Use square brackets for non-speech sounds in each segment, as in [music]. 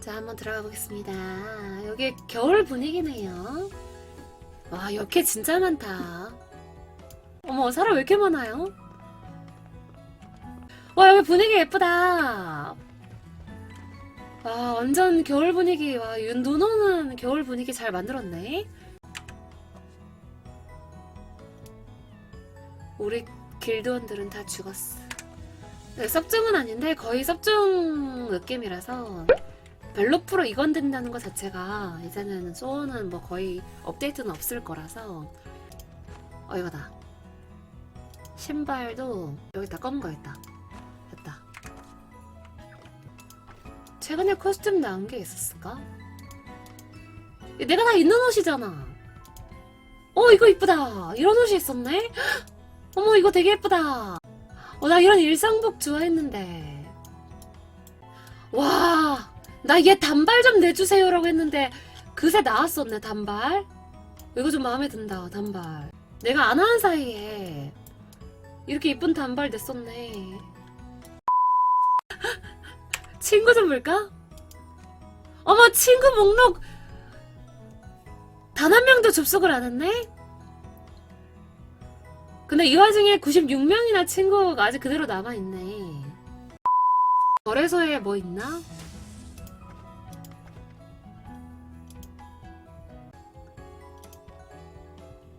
자, 한번 들어가 보겠습니다. 여기 겨울 분위기네요. 와, 역해 진짜 많다. 어머, 사람 왜 이렇게 많아요? 와, 여기 분위기 예쁘다. 와, 완전 겨울 분위기. 와, 윤- 눈 오는 겨울 분위기 잘 만들었네. 우리 길드원들은 다 죽었어. 네, 섭중은 아닌데 거의 섭중 느낌이라서 벨로프로 이건 된다는 것 자체가 이제는 소원은 뭐 거의 업데이트는 없을 거라서 어 이거다 신발도 여기 다 검은 거 있다 됐다 최근에 코스튬 나온 게 있었을까? 내가 다 있는 옷이잖아. 어 이거 이쁘다. 이런 옷이 있었네? [gasps] 어머 이거 되게 예쁘다. 어 나 이런 일상복 좋아했는데. 와 나 얘 단발 좀 내주세요라고 했는데 그새 나왔었네 단발. 이거 좀 마음에 든다 단발. 내가 안 하는 사이에 이렇게 이쁜 단발 냈었네 친구 좀 볼까? 어머 친구 목록 단 한 명도 접속을 안 했네? 근데 이 와중에 96명이나 친구가 아직 그대로 남아있네 거래소에 뭐 있나?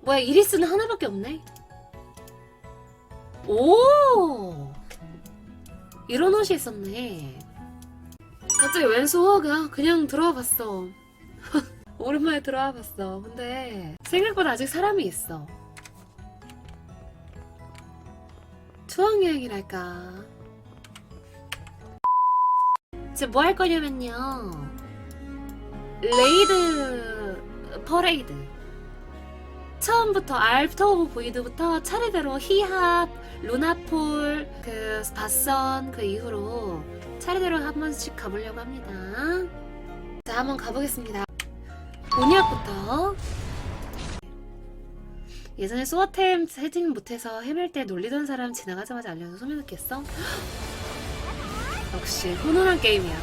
뭐야 이리스는 하나밖에 없네. 오 이런 옷이 있었네. 갑자기 웬 수호가 그냥 들어와 봤어. [laughs] 오랜만에 들어와 봤어. 근데 생각보다 아직 사람이 있어. 추억 여행이랄까. 이제 뭐 할 거냐면요. 레이드 퍼레이드. 처음부터 알프터 오브 보이드부터 차례대로 히합, 루나폴, 그 바선 그 이후로 차례대로 한 번씩 가보려고 합니다. 자, 한번 가보겠습니다. 곤약부터 예전에 소어템 세팅 못해서 헤맬 때 놀리던 사람 지나가자마자 알려서 소문 듣겠어? 역시 훈훈한 게임이야.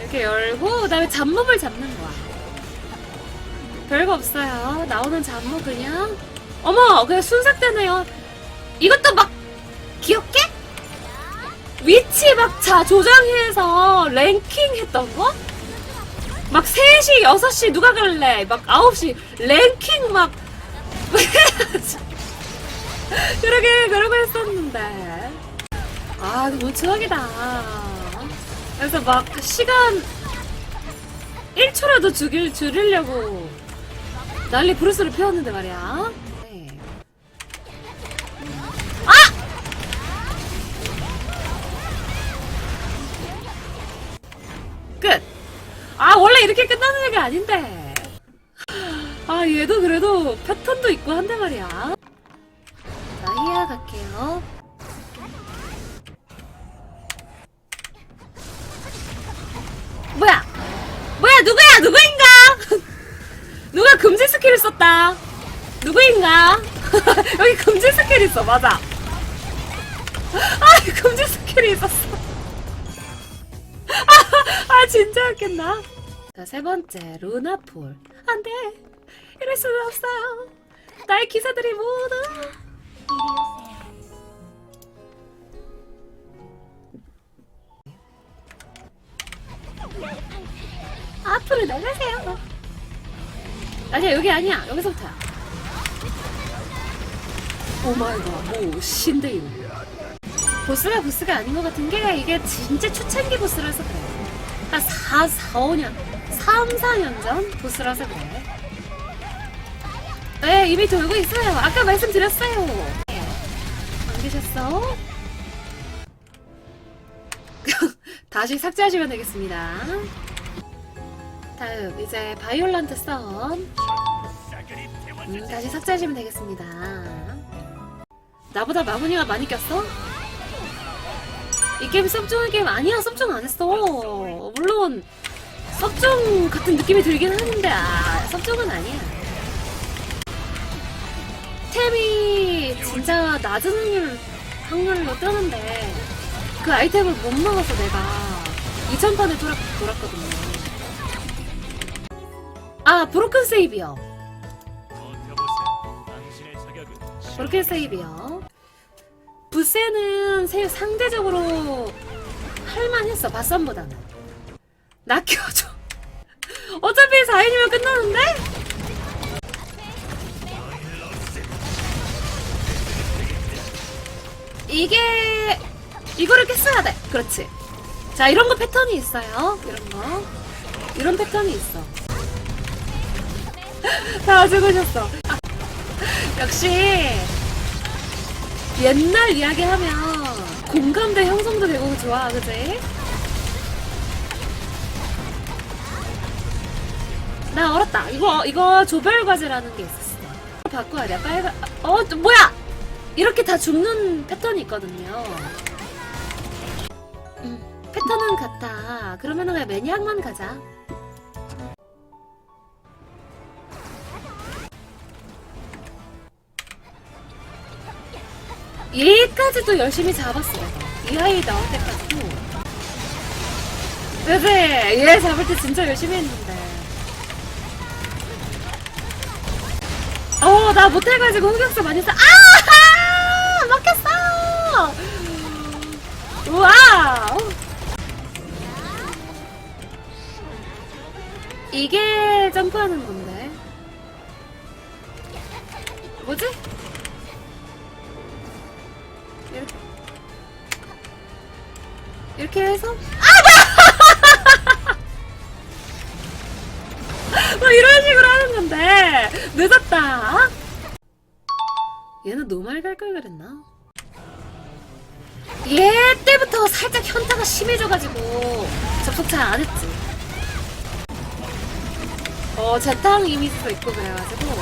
이렇게 열고 그다음에 잡몹을 잡는 거야. 별거 없어요. 나오는 잡목 그냥 어머 그냥 순삭되네요. 이것도 막 귀엽게 위치 막 자 조정해서 랭킹 했던 거? 막 3시, 6시 누가 갈래? 막 9시 랭킹 막 [laughs] 그러게 그러고 했었는데 아 너무 추억이다 그래서 막 시간 1초라도 죽일, 줄이려고 난리 브루스를 피웠는데 말이야 네. 아! 끝! 아 원래 이렇게 끝나는 얘기 아닌데 아 얘도 그래도 패턴도 있고 한데 말이야 자 히야 갈게요 썼다 누구인가? [laughs] 여기 금지 스킬 있어 맞아. 아 금지 스킬이 있었어. [laughs] 아 진짜 웃겠나? 자 세 번째 루나폴. 안 돼. 이럴 수는 없어요. 나의 기사들이 모두 앞으로 나가세요 아니야 여기 아니야. 여기서부터야 오마이갓. 오 신데요 보스가 보스가 아닌 것 같은 게 이게 진짜 초창기 보스라서 그래. 한 4, 4, 5년 3, 4년 전 보스라서 그래. 네 이미 돌고 있어요. 아까 말씀드렸어요. 안 계셨어? [laughs] 다시 삭제하시면 되겠습니다 다음 이제 바이올란트 썬 음, 다시 삭제하시면 되겠습니다 나보다 마무니가 많이 꼈어? 이 게임 섭중한 게임 아니야 섭중 안 했어 물론 섭 섭종 같은 느낌이 들긴 하는데 아 섭종은 아니야. 템이 진짜 낮은 확률, 확률로 뜨는데 그 아이템을 못 먹어서 내가 2000판을 돌았, 돌았거든요. 아 브로큰 세이비요. 브로큰 세이비요. 부세는 세- 상대적으로 할만했어 바썸보다는. 낚여줘. [laughs] 어차피 4인이면 끝나는데? 이게 이거를 깼어야 돼. 그렇지. 자 이런 거 패턴이 있어요. 이런 거 이런 패턴이 있어. [laughs] 다 죽으셨어. 아, 역시 옛날 이야기 하면 공감대 형성도 되고 좋아, 그지? 나 얼었다. 이거 이거 조별 과제라는 게 있었어. 바꿔야 돼. 빨간 어 저, 뭐야? 이렇게 다 죽는 패턴이 있거든요. 음, 패턴은 같아. 그러면은 그냥 매니악만 가자. 얘까지도 열심히 잡았어. 내가. 이 아이 나올 때까지도. 그지? 얘 잡을 때 진짜 열심히 했는데. 어, 나 못해가지고 흑역사 많이 써. 아! 먹혔어! 우와! 이게 점프하는 건데. 이렇게 해서? 아! 뭐 [laughs] 이런 식으로 하는 건데. 늦었다. 얘는 노말 갈 걸 그랬나? 얘 때부터 살짝 현타가 심해져가지고 접속 잘 안 했지. 어, 재탕 이미지도 있고 그래가지고.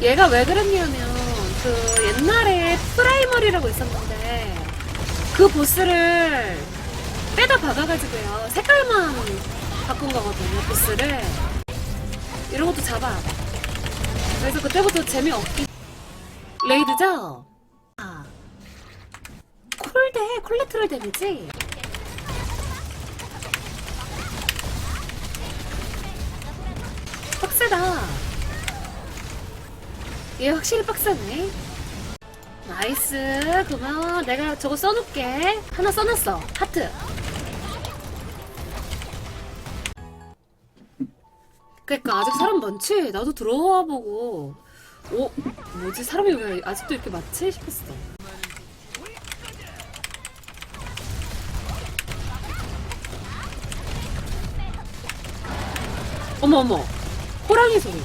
얘가 왜 그랬냐면, 그 옛날에 프라이머리라고 있었는데, 그 보스를 빼다 박아가지고요. 색깔만 바꾼 거거든요, 보스를. 이런 것도 잡아. 그래서 그때부터 재미없기. 레이드죠? 아. 콜대, 콜레트럴 데미지? 빡세다. 얘 확실히 빡세네. 나이스, 고마워. 내가 저거 써놓을게. 하나 써놨어. 하트. 그니까 아직 사람 많지? 나도 들어와 보고 어? 뭐지? 사람이 왜 아직도 이렇게 많지? 싶었어 어머 어머 호랑이 소리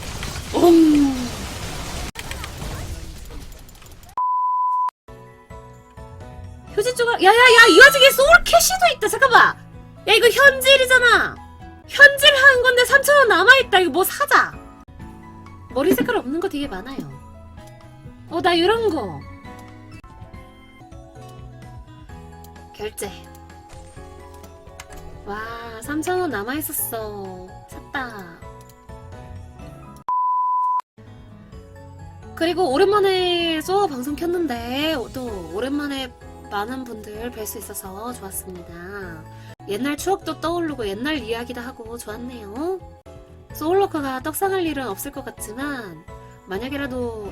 엉 휴지 조각 야야야 이 와중에 소울캐시도 있다 잠깐만 야 이거 현질이잖아 현질 한 건데 3,000원 남아있다. 이거 뭐 사자. 머리 색깔 없는 거 되게 많아요. 어, 나 이런 거. 결제. 와, 3,000원 남아있었어. 샀다. 그리고 오랜만에 쏘 방송 켰는데, 또 오랜만에 많은 분들 뵐 수 있어서 좋았습니다. 옛날 추억도 떠오르고 옛날 이야기도 하고 좋았네요. 소울워커가 떡상할 일은 없을 것 같지만 만약이라도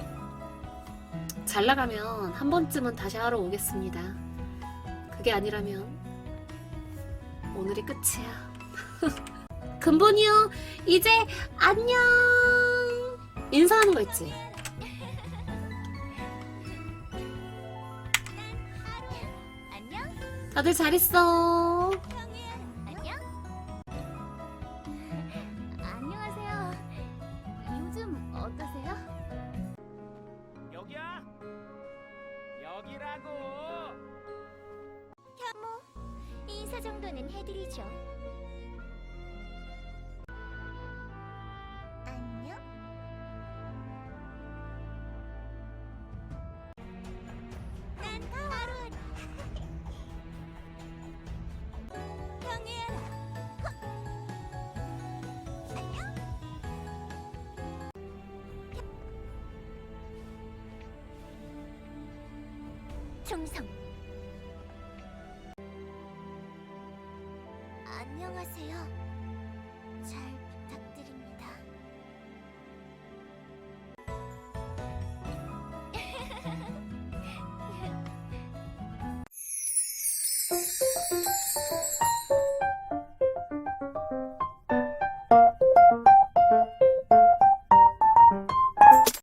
잘 나가면 한 번쯤은 다시 하러 오겠습니다. 그게 아니라면 오늘이 끝이야. [laughs] 근본이요. 이제 안녕. 인사하는 거 있지. 다들 잘 있어. 안녕? 안녕하세요. 요즘 어떠세요? 여기야. 여기라고. 혐오, 인사 정도는 해드리죠. 충성.